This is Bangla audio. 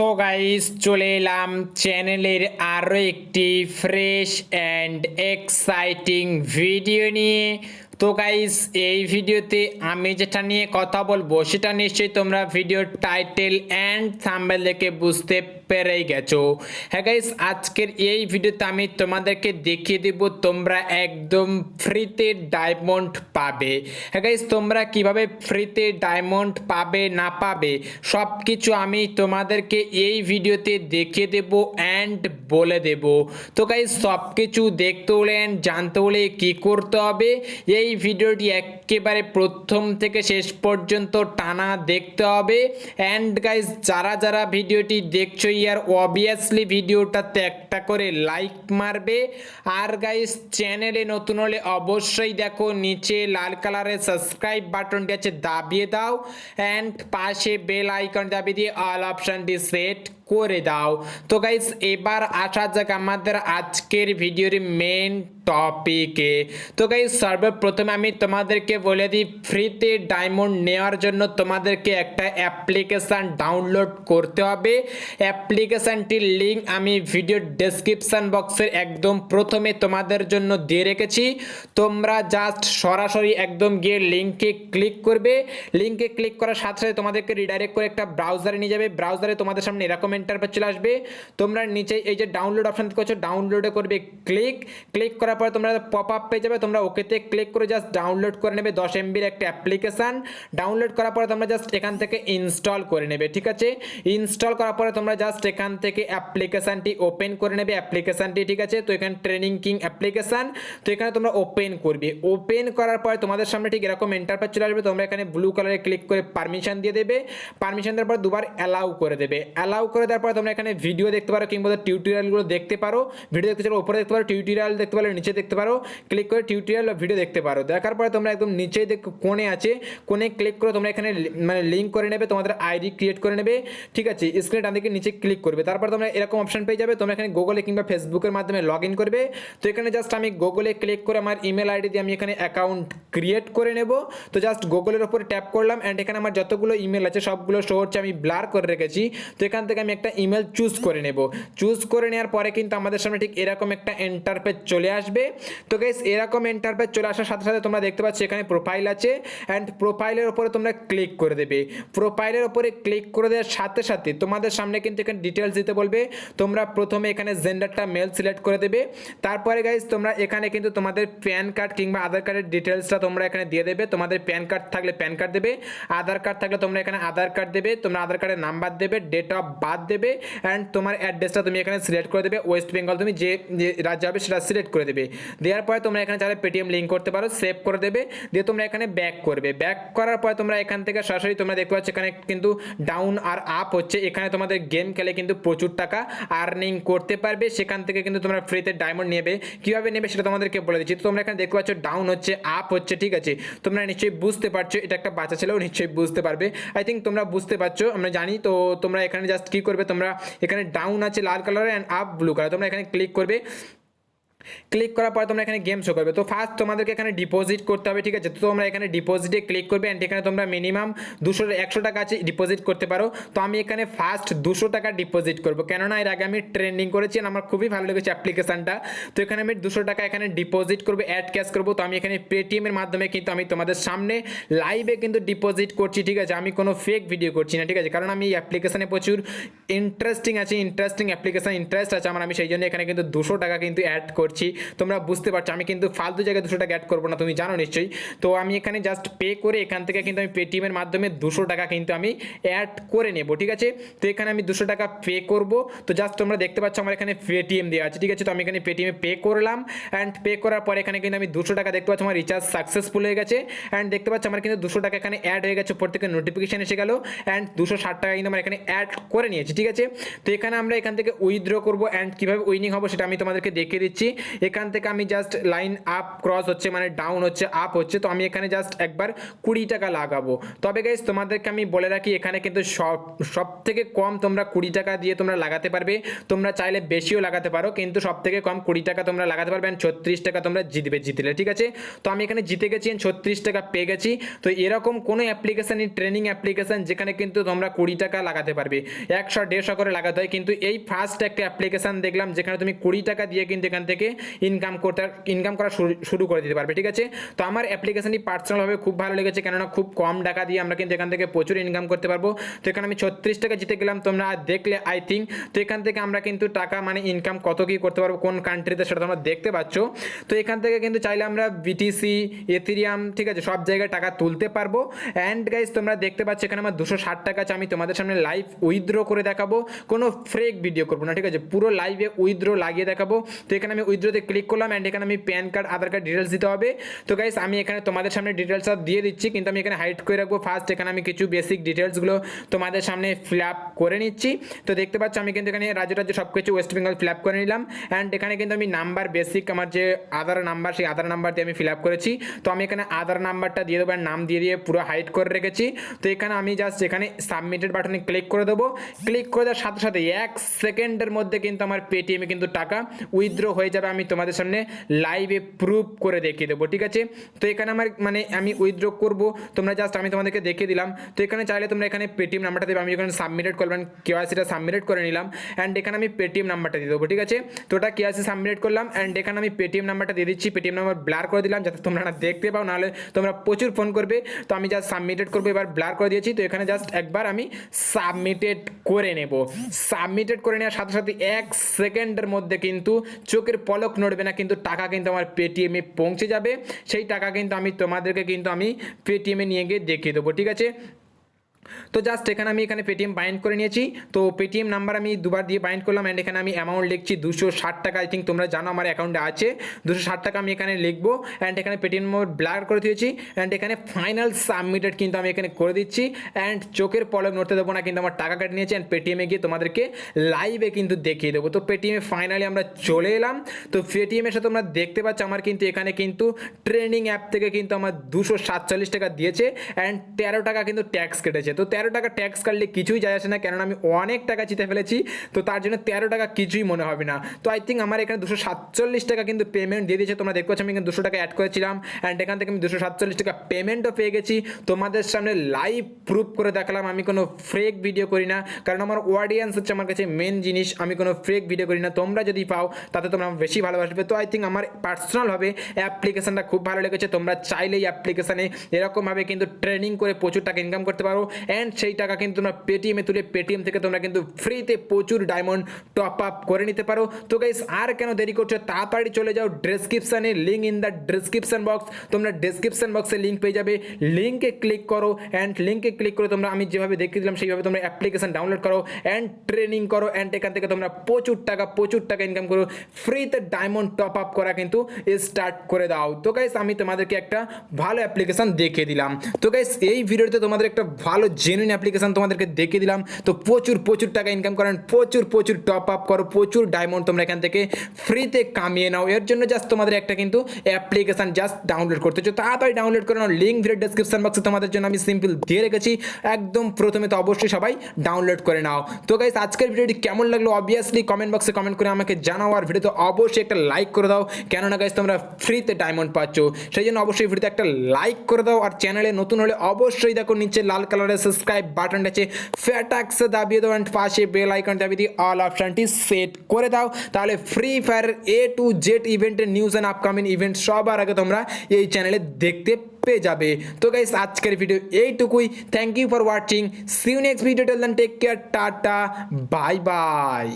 সো গাইস চলে এলাম চ্যানেলের আরও একটি ফ্রেশ অ্যান্ড এক্সাইটিং ভিডিও নিয়ে। তো গাইস এই ভিডিওতে আমি যেটা নিয়ে কথা বলব, সেটা নিশ্চয়ই তোমরা ভিডিওর টাইটেল অ্যান্ড থাম্বেল দেখে বুঝতে পেরেই গেছো। হ্যাঁ গাইস আজকের এই ভিডিওতে আমি তোমাদেরকে দেখিয়ে দেব তোমরা একদম ফ্রিতে ডায়মন্ড পাবে। হ্যাঁ গাইস তোমরা কীভাবে ফ্রিতে ডায়মন্ড পাবে, না পাবে সব কিছু আমি তোমাদেরকে এই ভিডিওতে দেখিয়ে দেব অ্যান্ড বলে দেব। তো গাইস সব কিছু দেখতে হলে and জানতে হলে কী করতে হবে? এই ভিডিওটি একেবারে প্রথম থেকে শেষ পর্যন্ত টানা দেখতে হবে। অ্যান্ড গাইস যারা যারা ভিডিওটি দেখছ ইয়ার অবভিয়াসলি ভিডিওটাতে একটা করে লাইক মারবে। আর গাইস চ্যানেলে নতুন হলে অবশ্যই দেখো, নিচে লাল কালারের সাবস্ক্রাইব বাটনটি আছে, দাবিয়ে দাও। অ্যান্ড পাশে বেল আইকন দাবিয়ে দিয়ে অল অপশনটি সেট করে দাও। তো গাইস এবার আসা যাক আমাদের আজকের ভিডিওর মেন টপিকে তো গাইস সর্বপ্রথমে আমি তোমাদেরকে বলে দিই ফ্রিতে ডায়মন্ড নেওয়ার জন্য তোমাদেরকে একটা অ্যাপ্লিকেশান ডাউনলোড করতে হবে। অ্যাপ্লিকেশানটির লিঙ্ক আমি ভিডিও ডেসক্রিপশান বক্সের একদম প্রথমে তোমাদের জন্য দিয়ে রেখেছি। তোমরা জাস্ট সরাসরি একদম গিয়ে লিঙ্কে ক্লিক করবে। লিঙ্কে ক্লিক করার সাথে সাথে তোমাদেরকে রিডাইরেক্ট করে একটা ব্রাউজারে নিয়ে যাবে। ব্রাউজারে তোমাদের সামনে এরকম ইন্টারফেস চলে আসবে, তোমরা নিচে এই যে ডাউনলোড অপশন করছ ডাউনলোডে করবে ক্লিক ক্লিক করার পরে তোমরা পপ আপ পেয়ে যাবে, তোমরা ওকেতে ক্লিক করে জাস্ট ডাউনলোড করে নেবে দশ এমবির একটা অ্যাপ্লিকেশান ডাউনলোড করার পরে তোমরা জাস্ট এখান থেকে ইনস্টল করে নেবে, ঠিক আছে? ইনস্টল করার পরে তোমরা জাস্ট এখান থেকে অ্যাপ্লিকেশানটি ওপেন করে নেবে অ্যাপ্লিকেশানটি ঠিক আছে? তো এখানে ট্রেনিং কিং অ্যাপ্লিকেশান তো এখানে তোমরা ওপেন করবে। ওপেন করার পরে তোমাদের সামনে ঠিক এরকম ইন্টারফেস চলে আসবে, তোমরা এখানে ব্লু কালারে ক্লিক করে পারমিশন দিয়ে দেবে। পারমিশন দেওয়ার পর দুবার অ্যালাউ করে দেবে। অ্যালাউ করে দেওয়ার পরে তোমরা এখানে ভিডিও দেখতে পারো কিংবা টিউটোরিয়ালগুলো দেখতে পারো। ভিডিও দেখতে চাও উপরে দেখতে পারো টিউটোরিয়াল দেখতে পারো, নিচে দেখতে পারো। ক্লিক করে টিউটোরিয়াল বা ভিডিও দেখতে পারো। দেখার পরে তোমরা একদম নিচেই দেখ কোণে আছে। কোণে ক্লিক করে তোমরা এখানে মানে লিঙ্ক করে নেবে, তোমাদের আইডি ক্রিয়েট করে নেবে। ঠিক আছে স্ক্রিনে ডান দিকে নিচে ক্লিক করবে। তারপর তোমরা এরকম অপশন পেয়ে যাবে, তোমরা এখানে গুগলে কিংবা ফেসবুকের মাধ্যমে লগ করবে। তো এখানে জাস্ট আমি গুগলে ক্লিক করে আমার ইমেল আইডি দিয়ে আমি এখানে অ্যাকাউন্ট ক্রিয়েট করে নেব। তো জাস্ট গুগলের উপরে ট্যাপ করলাম অ্যান্ড এখানে আমার যতগুলো ইমেল আছে, সবগুলো শো হচ্ছে আমি ব্লার করে রেখেছি। তো এখান থেকে আমি একটা ইমেল চুজ করে নেব। চুজ করে নেওয়ার পরে কিন্তু আমাদের সামনে ঠিক এরকম একটা এন্টারপেজ চলে আসবে। তো গাইস এরকম এন্টারপেজ চলে আসার সাথে সাথে তোমরা দেখতে পাচ্ছ এখানে প্রোফাইল আছে অ্যান্ড প্রোফাইলের উপরে তোমরা ক্লিক করে দেবে। প্রোফাইলের উপরে ক্লিক করে দেওয়ার সাথে সাথে তোমাদের সামনে কিন্তু এখানে ডিটেলস দিতে বলবে। তোমরা প্রথমে এখানে জেন্ডারটা মেল সিলেক্ট করে দেবে। তারপরে গাইজ তোমরা এখানে কিন্তু তোমাদের প্যান কার্ড কিংবা আধার কার্ডের ডিটেলসটা তোমরা এখানে দিয়ে দেবে। তোমাদের প্যান কার্ড থাকলে প্যান কার্ড দেবে। আধার কার্ড থাকলে তোমরা এখানে আধার কার্ড দেবে। তোমরা আধার কার্ডের নাম্বার দেবে। ডেট অফ বার্থ দেবে অ্যান্ড তোমার অ্যাড্রেসটা তুমি এখানে সিলেক্ট করে দেবে ওয়েস্ট বেঙ্গল তুমি যে রাজ্য হবে সেটা সিলেক্ট করে দেবে। দেওয়ার পরে তোমরা এখানে চাইলে পেটিএম লিঙ্ক করতে পারো সেভ করে দেবে, দিয়ে তোমরা এখানে ব্যাক করবে। ব্যাক করার পরে তোমরা এখান থেকে সরাসরি তোমরা দেখতে পাচ্ছ এখানে কিন্তু ডাউন আর আপ হচ্ছে। এখানে তোমাদের গেম খেলে কিন্তু প্রচুর টাকা আর্নিং করতে পারবে। সেখান থেকে কিন্তু তোমরা ফ্রিতে ডায়মন্ড নেবে। কীভাবে নেবে সেটা তোমাদেরকে বলে দিচ্ছি। তো তোমরা এখানে দেখতে পাচ্ছ ডাউন হচ্ছে আপ হচ্ছে, ঠিক আছে? তোমরা নিশ্চয়ই বুঝতে পারছ, এটা একটা বাচ্চা ছেলেও নিশ্চয়ই বুঝতে পারবে। আই থিঙ্ক তোমরা বুঝতে পারছ, আমরা জানি। তো তোমরা এখানে জাস্ট কী করবে, তোমরা এখানে ডাউন আছে লাল colour and up blue colour তোমরা এখানে ক্লিক করবে ক্লিক করার পর তোমরা এখানে গেম শো করবে। তো ফার্স্ট তোমাদেরকে এখানে ডিপোজিট করতে হবে, ঠিক আছে? তো তোমরা এখানে ডিপোজিটে ক্লিক করবে অ্যান্ড এখানে তোমরা মিনিমাম দুশো একশো টাকা আছে ডিপোজিট করতে পারো। তো আমি এখানে ফার্স্ট দুশো টাকা ডিপোজিট করব। কেননা এর আগে আমি ট্রেন্ডিং করেছি আমার খুবই ভালো লেগেছে অ্যাপ্লিকেশনটা তো এখানে আমি দুশো টাকা এখানে ডিপোজিট করব অ্যাড ক্যাশ করব। তো আমি এখানে পেটিএম এর মাধ্যমে কিন্তু আমি তোমাদের সামনে লাইভে কিন্তু ডিপোজিট করছি, ঠিক আছে? আমি কোনো ফেক ভিডিও করছি না, ঠিক আছে? কারণ আমি এই অ্যাপ্লিকেশনে প্রচুর ইন্টারেস্টিং আছে ইন্টারেস্টিং অ্যাপ্লিকেশন ইন্টারেস্ট আছে আমার। আমি সেই জন্য এখানে কিন্তু দুশো টাকা কিন্তু অ্যাড করছি। তোমরা বুঝতে পারছ, আমি কিন্তু ফালতু জায়গায় দুশো টাকা অ্যাড করব না, তুমি জানো নিশ্চয়ই। তো আমি এখানে জাস্ট পে করে এখান থেকে কিন্তু আমি পেটিএমের মাধ্যমে দুশো টাকা কিন্তু আমি অ্যাড করে নেব, ঠিক আছে? তো এখানে আমি দুশো টাকা পে করব। তো জাস্ট তোমরা দেখতে পাচ্ছ আমার এখানে পেটিএম দেওয়া আছে, ঠিক আছে? তো আমি এখানে পেটিএমে পে করলাম অ্যান্ড পে করার পর এখানে কিন্তু আমি দুশো টাকা দেখতে পাচ্ছ আমার রিচার্জ সাকসেসফুল হয়ে গেছে। অ্যান্ড দেখতে পাচ্ছ আমার কিন্তু দুশো টাকা এখানে অ্যাড হয়ে গেছে উপর থেকে নোটিফিকেশন এসে গেল। অ্যান্ড দুশো ষাট টাকা কিন্তু আমার এখানে অ্যাড করে নিয়েছি, ঠিক আছে? তো এখানে আমরা এখান থেকে উইথড্র করব অ্যান্ড কীভাবে উইনিং হব সেটা আমি তোমাদেরকে দেখিয়ে দিচ্ছি। এখান থেকে আমি জাস্ট লাইন আপ ক্রস হচ্ছে মানে ডাউন হচ্ছে আপ হচ্ছে। তো আমি এখানে জাস্ট একবার কুড়ি টাকা লাগাবো। তবে গাইজ তোমাদেরকে আমি বলে রাখি, এখানে কিন্তু সব সব থেকে কম তোমরা কুড়ি টাকা দিয়ে তোমরা লাগাতে পারবে। তোমরা চাইলে বেশিও লাগাতে পারো, কিন্তু সব থেকে কম কুড়ি টাকা তোমরা লাগাতে পারবে ছত্রিশ টাকা তোমরা জিতবে, জিতলে, ঠিক আছে? তো আমি এখানে জিতে গেছি ছত্রিশ টাকা পেয়ে গেছি। তো এরকম কোনো অ্যাপ্লিকেশানই ট্রেনিং অ্যাপ্লিকেশান যেখানে কিন্তু তোমরা কুড়ি টাকা লাগাতে পারবে। একশো, দেড়শো করে লাগাতে হয়, কিন্তু এই ফার্স্ট একটা অ্যাপ্লিকেশান দেখলাম, যেখানে তুমি কুড়ি টাকা দিয়ে কিন্তু এখান থেকে ইনকাম করতে ইনকাম করা শুরু- করে দিতে পারবে, ঠিক আছে? তো আমার অ্যাপ্লিকেশানটি পার্সোনালভাবে খুব ভালো লেগেছে, কেননা খুব কম টাকা দিয়ে আমরা কিন্তু এখান থেকে প্রচুর ইনকাম করতে পারব। তো এখানে আমি ছত্রিশ টাকা জিতে গেলাম, তোমরা দেখলে আই থিঙ্ক তো এখান থেকে আমরা কিন্তু টাকা মানে ইনকাম কত কী করতে পারব, কোন কান্ট্রিতে সেটা তোমরা দেখতে পাচ্ছ। তো এখান থেকে কিন্তু চাইলে আমরা বিটিসি এথিরিয়াম ঠিক আছে, সব জায়গায় টাকা তুলতে পারব। অ্যান্ড গাইজ তোমরা দেখতে পাচ্ছ, এখানে আমার দুশো ষাট টাকা আছে, আমি তোমাদের সামনে লাইভ উইথড্র করে দেখাবো। কোনো ফ্রেক ভিডিও করব না, ঠিক আছে, পুরো লাইভে উইথড্র লাগিয়ে দেখাবো। তো এখানে আমি উইথড্রতে ক্লিক করলাম অ্যান্ড এখানে আমি PAN card Aadhaar card details দিতে হবে। তো গাইস আমি এখানে তোমাদের সামনে ডিটেলস সব দিয়ে দিচ্ছি, কিন্তু আমি এখানে হাইড করে রাখব। ফার্স্ট এখানে আমি কিছু বেসিক ডিটেলসগুলো তোমাদের সামনে ফিল আপ করে নিচ্ছি। তো দেখতে পাচ্ছ, আমি কিন্তু এখানে রাজ্য রাজ্য সব কিছু ওয়েস্ট বেঙ্গল ফিল আপ করে নিলাম। অ্যান্ড এখানে কিন্তু আমি নাম্বার বেসিক আমার যে আধার নাম্বার সেই আধার নাম্বার দিয়ে আমি ফিল আপ করেছি। তো আমি এখানে আধার নাম্বারটা দিয়ে দেবো নাম দিয়ে দিয়ে পুরো হাইড করে রেখেছি। তো এখানে আমি জাস্ট এখানে সাবমিটেড বাটনে ক্লিক করে দেবো। ক্লিক করে দেওয়ার সাথে সাথে এক সেকেন্ডের মধ্যে কিন্তু আমার পেটিএমে কিন্তু টাকা উইথড্র হয়ে যাবে। আমি তোমাদের সামনে লাইভে প্রুফ করে দেখিয়ে দেবো, ঠিক আছে? তো এখানে আমার মানে আমি উইথড্র করব। তোমরা জাস্ট আমি তোমাদেরকে দেখিয়ে দিলাম। তো এখানে চাইলে তোমরা এখানে পেটিএম নাম্বারটা দেবে। আমি এখানে সাবমিটেড করলাম কেওয়াইসিটা সাবমিটেড করে নিলাম। অ্যান্ড এখানে আমি পেটিএম নাম্বারটা দিয়ে দেবো, ঠিক আছে? তো ওটা কেওয়াইসি সাবমিট করলাম। অ্যান্ড এখানে আমি পেটিএম নাম্বারটা দিয়ে দিচ্ছি। পেটিএম নাম্বার ব্লার করে দিলাম, যাতে তোমরা না দেখতে পাও। নাহলে তোমরা প্রচুর ফোন করবে। তো আমি জাস্ট সাবমিটেড করব, এবার ব্লার করে দিয়েছি। তো এখানে জাস্ট একবার আমি সাবমিটেড করে নেব। সাবমিটেড করে নেওয়ার সাথে সাথে এক সেকেন্ডের মধ্যে কিন্তু চোখের পলক নড়বে না, কিন্তু টাকা কিন্তু আমার পেটিএমে পৌঁছে যাবে। সেই টাকা কিন্তু আমি তোমাদেরকে কিন্তু আমি পেটিএমে নিয়ে গিয়ে দেখিয়ে দেবো, ঠিক আছে? তো জাস্ট এখানে আমি এখানে পেটিএম বাইন্ড করে নিয়েছি। তো পেটিএম নাম্বার আমি দুবার দিয়ে বাইন্ড করলাম অ্যান্ড এখানে আমি অ্যামাউন্ট লিখছি দুশো ষাট টাকা আই থিঙ্ক তোমরা জানো আমার অ্যাকাউন্টে আছে। দুশো ষাট টাকা আমি এখানে লিখব অ্যান্ড এখানে পেটিএম ব্লার করে দিয়েছি অ্যান্ড এখানে ফাইনাল সাবমিটেড কিন্তু আমি এখানে করে দিচ্ছি অ্যান্ড চোখের পলক নড়তে দেবো না, কিন্তু আমার টাকা কেটে নিয়েছি অ্যান্ড পেটিএমে গিয়ে তোমাদেরকে লাইভে কিন্তু দেখিয়ে দেবো। তো পেটিএমে ফাইনালি আমরা চলে এলাম। তো পেটিএমের সাথে তোমরা দেখতে পাচ্ছ আমার কিন্তু এখানে কিন্তু ট্রেনিং অ্যাপ থেকে কিন্তু আমার দুশো সাতচল্লিশ টাকা দিয়েছে অ্যান্ড তেরো টাকা কিন্তু ট্যাক্স কেটেছে। তো তেরো টাকা ট্যাক্স কাটলে কিছুই যায় আসে না, কেননা আমি অনেক টাকা জিতে ফেলেছি, তো তার জন্য তেরো টাকা কিছুই মনে হবে না। তো আই থিঙ্ক আমার এখানে দুশো সাতচল্লিশ টাকা কিন্তু পেমেন্ট দিয়ে দিয়েছে, তোমরা দেখতে পাচ্ছ আমি এখানে দুশো টাকা অ্যাড করেছিলাম অ্যান্ড এখান থেকে আমি দুশো সাতচল্লিশ টাকা পেমেন্টও পেয়ে গেছি। তোমাদের সামনে লাইভ প্রুফ করে দেখালাম, আমি কোনো ফ্রেক ভিডিও করি না, কারণ আমার অডিয়েন্স হচ্ছে আমার কাছে মেন জিনিস, আমি কোনো ফ্রেক ভিডিও করি না। তোমরা যদি পাও, তাতে তোমরা বেশি ভালোবাসবে। তো আই থিঙ্ক আমার পার্সোনালভাবে অ্যাপ্লিকেশানটা খুব ভালো লেগেছে, তোমরা চাইলেই অ্যাপ্লিকেশানে এরকমভাবে কিন্তু ট্রেনিং করে প্রচুর টাকা ইনকাম করতে পারো অ্যান্ড সেই টাকা কিন্তু তোমরা পেটিএমে তুলে পেটিএম থেকে তোমরা কিন্তু ফ্রিতে প্রচুর ডায়মন্ড টপ আপ করে নিতে পারো। তো গাইস আর কেন দেরি করছ? তাড়াতাড়ি চলে যাও ডেসক্রিপশানে link in the description box তোমরা ডেসক্রিপশন বক্সে লিঙ্ক পেয়ে যাবে। লিঙ্কে ক্লিক করো অ্যান্ড লিঙ্কে ক্লিক করে তোমরা আমি যেভাবে দেখিয়ে দিলাম, সেইভাবে তোমরা অ্যাপ্লিকেশন ডাউনলোড করো অ্যান্ড ট্রেনিং করো অ্যান্ড এখান থেকে তোমরা প্রচুর টাকা প্রচুর টাকা ইনকাম করো। ফ্রিতে ডায়মন্ড টপ আপ করা কিন্তু স্টার্ট করে দাও। তো গাইস আমি তোমাদেরকে একটা ভালো অ্যাপ্লিকেশন দেখিয়ে দিলাম। তো গাইস এই ভিডিওতে তোমাদের একটা ভালো জেনুইন অ্যাপ্লিকেশন তোমাদেরকে দেখে দিলাম। তো প্রচুর প্রচুর টাকা ইনকাম করেন প্রচুর প্রচুর টপ আপ করো, প্রচুর ডায়মন্ড তোমরা এখান থেকে ফ্রিতে কামিয়ে নাও। এর জন্য জাস্ট তোমাদের একটা কিন্তু অ্যাপ্লিকেশান জাস্ট ডাউনলোড করতে হচ্ছে তাড়াতাড়ি ডাউনলোড করে নাও লিঙ্ক ভিডিও ডেসক্রিপশন বক্সে তোমাদের জন্য আমি সিম্পল দিয়ে রেখেছি। একদম প্রথমে তো অবশ্যই সবাই ডাউনলোড করে নাও। তো গাইস আজকের ভিডিওটি কেমন লাগল? অবভিয়াসলি কমেন্ট বক্সে কমেন্ট করে আমাকে জানাও আর ভিডিওতে অবশ্যই একটা লাইক করে দাও। কেননা গাইস তোমরা ফ্রিতে ডায়মন্ড পাচ্ছ। সেই জন্য অবশ্যই ভিডিওতে একটা লাইক করে দাও। আর চ্যানেলে নতুন হলে অবশ্যই দেখো, নিচে লাল কালারের সাবস্ক্রাইব বাটনটা আছে। ফ্যাটাক্সে দাবিয়ে দাও অ্যান্ড পাশে বেল আইকন দাবিয়ে দিয়ে অল অপশনটি সেট করে দাও। তাহলে free fire A to Z ইভেন্টের নিউজ অ্যান্ড আপকামিং ইভেন্ট সবার আগে তোমরা এই চ্যানেলে দেখতে পেয়ে যাবে। তো গাইস আজকের ভিডিও এইটুকুই। Thank you for watching see you next video till then take care tata bye bye